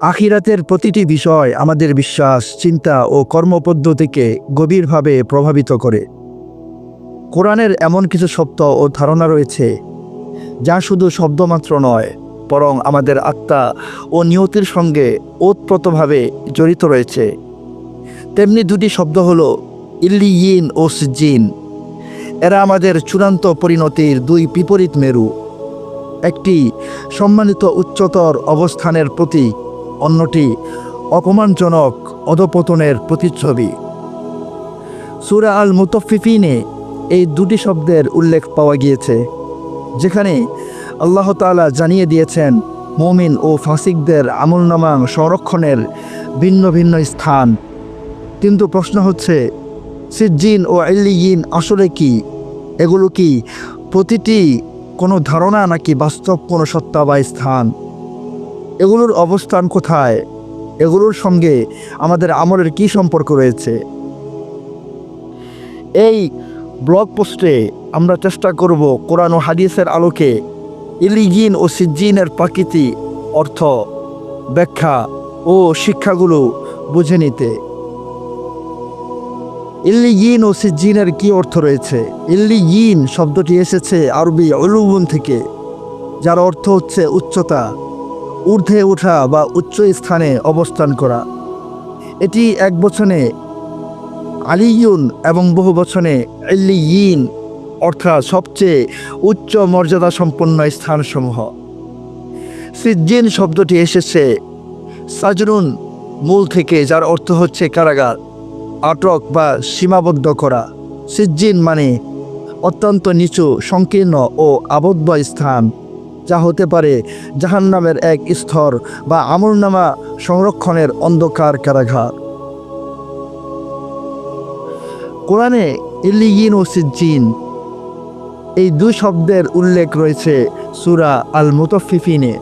আখিরাতের প্রতিটি বিষয় আমাদের বিশ্বাস, চিন্তা ও কর্মপদ্ধতিকে গভীরভাবে প্রভাবিত করে। কোরআনের এমন কিছু শব্দ ও ধারণা রয়েছে, যা শুধু শব্দমাত্র নয়, বরং আমাদের আত্মা ও নিয়তির সঙ্গে ওতপ্রোতভাবে জড়িত রয়েছে। তেমনি দুটি শব্দ হলো ইল্লিয়িন ও সিজিন এরা আমাদের চূড়ান্ত পরিণতির দুই বিপরীত মেরু। একটি সম্মানিত উচ্চতর অবস্থানের প্রতি অন্যটি অপমানজনক অধপতনের প্রতিচ্ছবি। সুরা আল মুতফিফিনে এই দুটি শব্দের উল্লেখ পাওয়া গিয়েছে, যেখানে আল্লাহ তাআলা জানিয়ে দিয়েছেন, মমিন ও ফাসিকদের আমলনামা সংরক্ষণের ভিন্ন ভিন্ন স্থান। কিন্তু প্রশ্ন হচ্ছে, সিজ্জিন ও আল্লিয়িন আসলে কি? এগুলো কি প্রতিটি কোনো ধারণা নাকি বাস্তব কোনো সত্তা বা স্থান? এগুলোর অবস্থান কোথায়? এগুলোর সঙ্গে আমাদের আমলের কি সম্পর্ক রয়েছে? এই ব্লগ পোস্টে আমরা চেষ্টা করব কোরআন ও হাদিসের আলোকে ইলিগিন ও সিজ্জিনের প্রাকৃতি অর্থ, ব্যাখ্যা ও শিক্ষাগুলো বুঝে নিতে। ইল্লিগিন ও সিজ্জিনের কি অর্থ রয়েছে? ইল্লিগিন শব্দটি এসেছে আরবি অলুবন থেকে, যার অর্থ হচ্ছে উচ্চতা। ঊর্ধ্বে ওঠা বা উচ্চ স্থানে অবস্থান করা। এটি এক বচনে আলিয়ুন এবং বহু বচনে ইল্লিয়িন অর্থাৎ সবচেয়ে উচ্চ মর্যাদা সম্পন্ন স্থানসমূহ। সিজ্জিন শব্দটি এসেছে সাজরুন মূল থেকে, যার অর্থ হচ্ছে কারাগার, আটক বা সীমাবদ্ধ করা। সিজ্জিন মানে অত্যন্ত নিচু, সংকীর্ণ ও আবদ্ধ স্থান। যা হতে পারে জাহান্নামের এক স্তর বা আমলনামা সংরক্ষণের অন্ধকার কারাগার। কোরআনে ইল্লিগিন ও সিজ্জিন, এই দুই শব্দের উল্লেখ রয়েছে সুরা আল মুতফিফিনে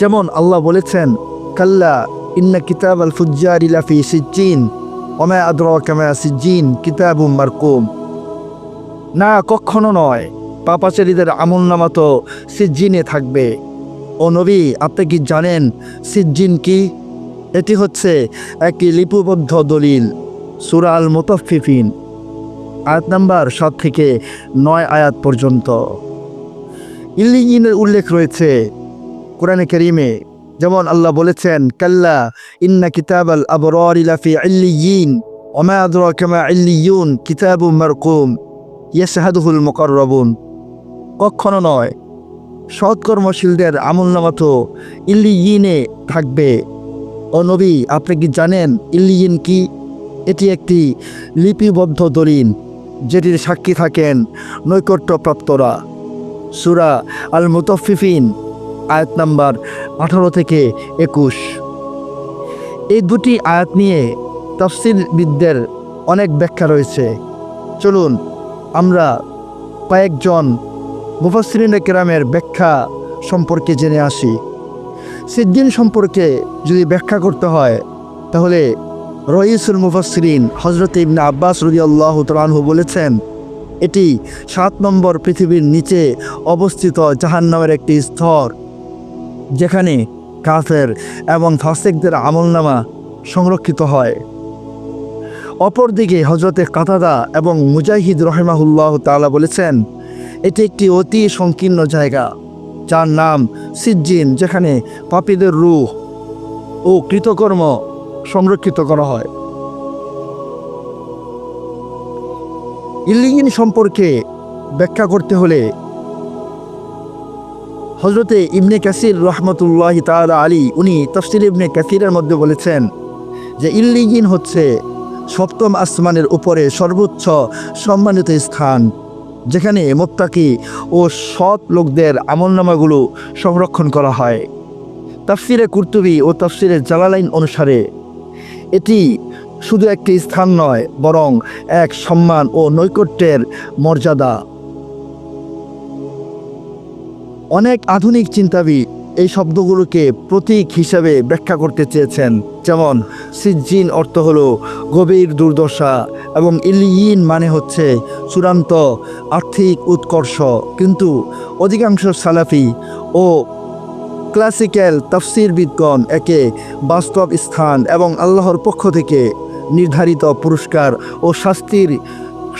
যেমন আল্লাহ বলেছেন, কাল্লা ইন্না কিতাব আল ফুজ্জার ইলাফি সিজ্জিন, ওমা আদর কামা সিজ্জিন কিতাবু মারকুম। না কখনো নয়। পাপাচারীদের আমল নামা তো সিজ্জিনে থাকবে। ও নবী, আপনি কি জানেন সিজ্জিন কি? এটি হচ্ছে একটি লিপিবদ্ধ দলিল সুরাল মুতফিফিন আয়াত নাম্বার সাত থেকে নয় আয়াত পর্যন্ত। ইল্লিগিনের উল্লেখ রয়েছে কোরআনে করিমে, যেমন আল্লাহ বলেছেন, কাল্লা ইন্না কিতাব আল আবরার ইলাফি ইল্লিয়িন ওমা আদরাকা মা ইল্লিয়ুন কিতাবু মারকুম, ইয়াশহাদুহুল মুকাররাবুন। কখনো নয়। সৎকর্মশীলদের আমলনামা তো ইল্লিয়িনে থাকবে। ও নবী, আপনি কি জানেন ইল্লিয়িন কি? এটি একটি লিপিবদ্ধ দলিন যেটির সাক্ষী থাকেন নৈকট্যপ্রাপ্তরা। সুরা আল মুতফিফিন আয়াত নাম্বার আঠারো থেকে একুশ। এই দুটি আয়াত নিয়ে তফসিলবিদদের অনেক ব্যাখ্যা রয়েছে। চলুন, আমরা কয়েকজন মুফাসরিন কেরামের ব্যাখ্যা সম্পর্কে জেনে আসি। সিদ্দিন সম্পর্কে যদি ব্যাখ্যা করতে হয়, তাহলে রইসুল মুফাসরিন হজরত ইবনে আব্বাস রদি আল্লাহ তালহু বলেছেন, এটি সাত নম্বর পৃথিবীর নিচে অবস্থিত জাহান্নামের একটি স্তর, যেখানে কাফের এবং ফাসেকদের আমলনামা সংরক্ষিত হয়। অপরদিকে হজরতে কাতাদা এবং মুজাহিদ রহমাহুল্লাহ তাআলা বলেছেন এটি একটি অতি সংকীর্ণ জায়গা, যার নাম সিজ্জিন, যেখানে পাপীদের রূহ ও কৃতকর্ম সংরক্ষিত করা হয়। ইল্লিগিন সম্পর্কে ব্যাখ্যা করতে হলে হজরতে ইবনে কাসির রহমতুল্লাহ তাআলা আলী, উনি তফসির ইবনে কাসিরের মধ্যে বলেছেন যে ইল্লিগিন হচ্ছে সপ্তম আসমানের উপরে সর্বোচ্চ সম্মানিত স্থান। যেখানে মোত্তাকি ও সৎ লোকদের আমলনামাগুলো সংরক্ষণ করা হয়। তাফসিরে কুর্তুবি ও তাফসিরে জালালাইন অনুসারে এটি শুধু একটি স্থান নয়, বরং এক সম্মান ও নৈকট্যের মর্যাদা। অনেক আধুনিক চিন্তাবিদ এই শব্দগুলোকে প্রতীক হিসাবে ব্যাখ্যা করতে চেয়েছেন। যেমন সিজ্জিন অর্থ হলো গভীর দুর্দশা এবং ইলিয়িন মানে হচ্ছে চূড়ান্ত আর্থিক উৎকর্ষ। কিন্তু অধিকাংশ সালাফি ও ক্লাসিক্যাল তাফসিরবিদগণ একে বাস্তব স্থান এবং আল্লাহর পক্ষ থেকে নির্ধারিত পুরস্কার ও শাস্তির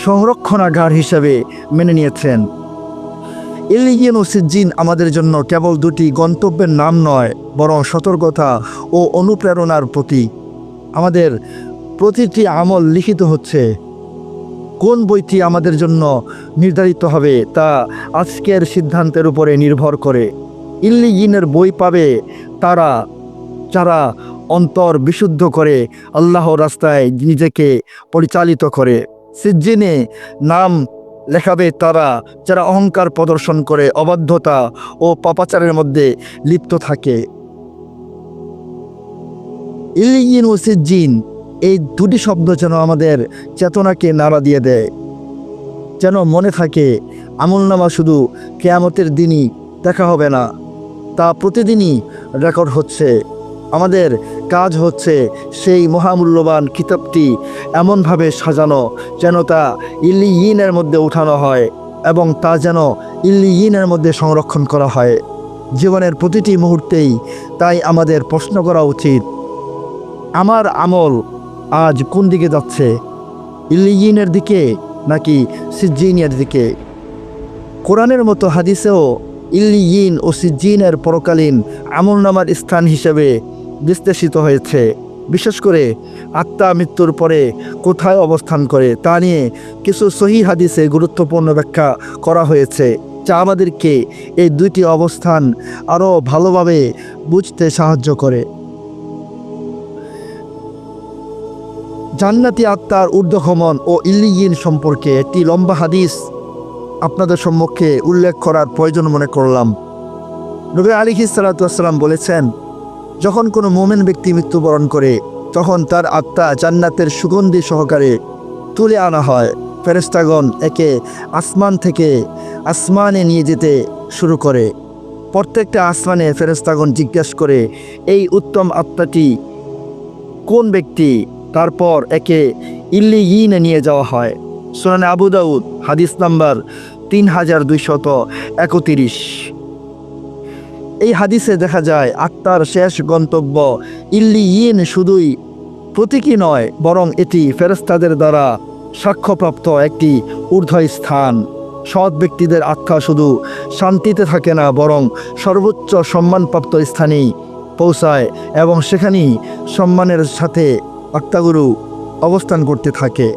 সংরক্ষণাগার হিসাবে মেনে নিয়েছেন। ইলিগিন ও সিজ্জিন আমাদের জন্য কেবল দুটি গন্তব্যের নাম নয়, বরং সতর্কতা ও অনুপ্রেরণার প্রতীক। আমাদের প্রতিটি আমল লিখিত হচ্ছে। কোন বইটি আমাদের জন্য নির্ধারিত হবে তা আজকের সিদ্ধান্তের উপরে নির্ভর করে। ইল্লিগিনের বই পাবে তারা, যারা অন্তর বিশুদ্ধ করে আল্লাহ রাস্তায় নিজেকে পরিচালিত করে। সিজ্জিনে নাম লেখাবে তারা, যারা অহংকার প্রদর্শন করে অবাধ্যতা ও পাপাচারের মধ্যে লিপ্ত থাকে। ইলিগিন ও সিজ্জিন, এই দুটি শব্দ যেন আমাদের চেতনাকে নাড়া দিয়ে দেয়। যেন মনে থাকে আমলনামা শুধু কেয়ামতের দিনই দেখা হবে না, তা প্রতিদিনই রেকর্ড হচ্ছে। আমাদের কাজ হচ্ছে সেই মহামূল্যবান কিতাবটি এমনভাবে সাজানো যেন তা ইল্লিয়িনের মধ্যে উঠানো হয় এবং তা যেন ইল্লিয়িনের মধ্যে সংরক্ষণ করা হয়। জীবনের প্রতিটি মুহূর্তেই তাই আমাদের প্রশ্ন করা উচিত, আমার আমল আজ কোন দিকে যাচ্ছে, ইল্লিয়িনের দিকে নাকি সিজ্জিনের দিকে? কোরআনের মতো হাদিসেও ইল্লিয়িন ও সিজ্জিনের পরকালীন আমলনামার স্থান হিসেবে বিশ্লেষিত হয়েছে। বিশেষ করে আত্মা মৃত্যুর পরে কোথায় অবস্থান করে তা নিয়ে কিছু সহি হাদিসে গুরুত্বপূর্ণ ব্যাখ্যা করা হয়েছে। যা আমাদেরকে এই দুইটি অবস্থান আরও ভালোভাবে বুঝতে সাহায্য করে। জান্নাতি আত্মার ঊর্ধ্বগমন ও ইল্লিগিন সম্পর্কে একটি লম্বা হাদিস আপনাদের সম্মুখে উল্লেখ করার প্রয়োজন মনে করলাম। নবী আলী সালাতাম বলেছেন যখন কোনো মোমেন ব্যক্তি মৃত্যুবরণ করে, তখন তার আত্মা জান্নাতের সুগন্ধি সহকারে তুলে আনা হয়। ফেরেস্তাগণ একে আসমান থেকে আসমানে নিয়ে যেতে শুরু করে। প্রত্যেকটা আসমানে ফেরেস্তাগণ জিজ্ঞাসা করে, এই উত্তম আত্মাটি কোন ব্যক্তি? তারপর একে ইল্লি ইনে নিয়ে যাওয়া হয়। সোনানে আবু দাউদ, হাদিস নাম্বার তিন হাজার দুইশত একত্রিশ। এই হাদিসে দেখা যায়, আত্মার শেষ গন্তব্য ইল্লিয়িন শুধুই প্রতীকী নয়, বরং এটি ফেরেস্তাদের দ্বারা সাক্ষ্যপ্রাপ্ত একটি ঊর্ধ্ব স্থান সৎ ব্যক্তিদের আত্মা শুধু শান্তিতে থাকে না, বরং সর্বোচ্চ সম্মানপ্রাপ্ত স্থানেই পৌঁছায় এবং সেখানেই সম্মানের সাথে আত্মাগুরু অবস্থান করতে থাকে।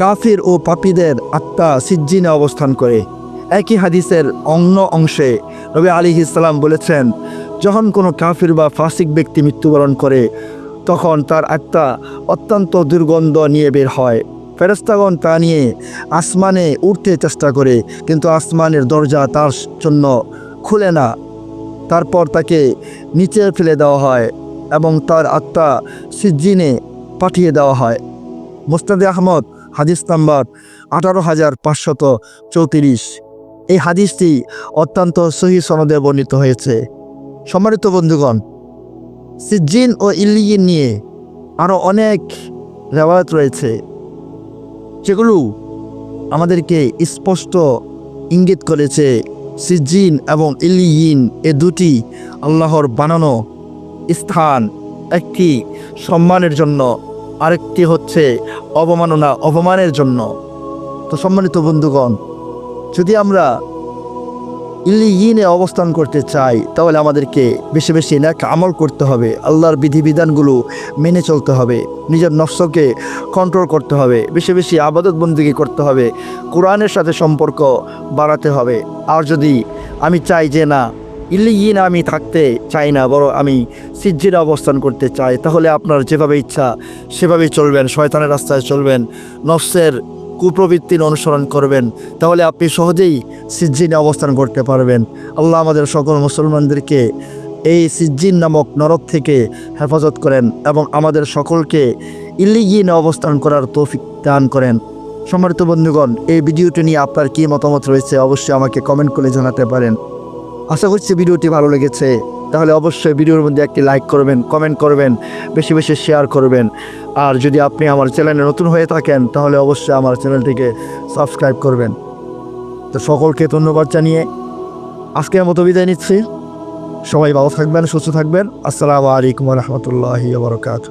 কাফির ও পাপীদের আত্মা সিজ্জিনে অবস্থান করে। একই হাদিসের অন্য অংশে রবি আলী ইসলাম বলেছেন, যখন কোনো কাফির বা ফাসিক ব্যক্তি মৃত্যুবরণ করে, তখন তার আত্মা অত্যন্ত দুর্গন্ধ নিয়ে বের হয়। ফেরেস্তাগণ তা নিয়ে আসমানে উঠতে চেষ্টা করে, কিন্তু আসমানের দরজা তার জন্য খুলে না। তারপর তাকে নিচে ফেলে দেওয়া হয় এবং তার আত্মা সিজ্জিনে পাঠিয়ে দেওয়া হয়। মোস্তাদে আহমদ, হাদিস নাম্বার আঠারো হাজার পাঁচশত চৌত্রিশ। এই হাদিসটি অত্যন্ত সহি সনদে বর্ণিত হয়েছে। সম্মানিত বন্ধুগণ, সিজ্জিন ও ইল্লিগিন নিয়ে আরও অনেক রেওয়ায়ত রয়েছে, যেগুলো আমাদেরকে স্পষ্ট ইঙ্গিত করেছে সিজ্জিন এবং ইল্লিয়িন এ দুটি আল্লাহর বানানো স্থান, একটি সম্মানের জন্য, আরেকটি হচ্ছে অবমাননা অপমানের জন্য। তো সম্মানিত বন্ধুগণ যদি আমরা ইলিগিনে অবস্থান করতে চাই, তাহলে আমাদেরকে বেশি বেশি নাক আমল করতে হবে। আল্লাহর বিধিবিধানগুলো মেনে চলতে হবে। নিজের নফসকে কন্ট্রোল করতে হবে। বেশি বেশি আবাদত বন্দিগি করতে হবে। কোরআনের সাথে সম্পর্ক বাড়াতে হবে। আর যদি আমি চাই যে না ইলিগিন আমি থাকতে চাই না বড় আমি সিজ্জিরে অবস্থান করতে চাই, তাহলে আপনার যেভাবে ইচ্ছা সেভাবেই চলবেন, শয়তানের রাস্তায় চলবেন, নফসের কুপ্রবৃত্তির অনুসরণ করবেন, তাহলে আপনি সহজেই সিজ্জিনে অবস্থান করতে পারবেন। আল্লাহ আমাদের সকল মুসলমানদেরকে এই সিজ্জিন নামক নরক থেকে হেফাজত করেন এবং আমাদের সকলকে ইলিগিনে অবস্থান করার তৌফিক দান করেন। সম্মানিত বন্ধুগণ, এই ভিডিওটি নিয়ে আপনার কী মতামত রয়েছে অবশ্যই আমাকে কমেন্ট করে জানাতে পারেন। আশা করছি ভিডিওটি ভালো লেগেছে। তাহলে অবশ্যই ভিডিওর মধ্যে একটি লাইক করবেন কমেন্ট করবেন, বেশি বেশি শেয়ার করবেন। আর যদি আপনি আমার চ্যানেলে নতুন হয়ে থাকেন, তাহলে অবশ্যই আমার চ্যানেলটিকে সাবস্ক্রাইব করবেন। তো সকলকে ধন্যবাদ জানিয়ে আজকের মতো বিদায় নিচ্ছি। সবাই ভালো থাকবেন, সুস্থ থাকবেন। আসসালামু আলাইকুম রহমতুল্লাহি বরকাত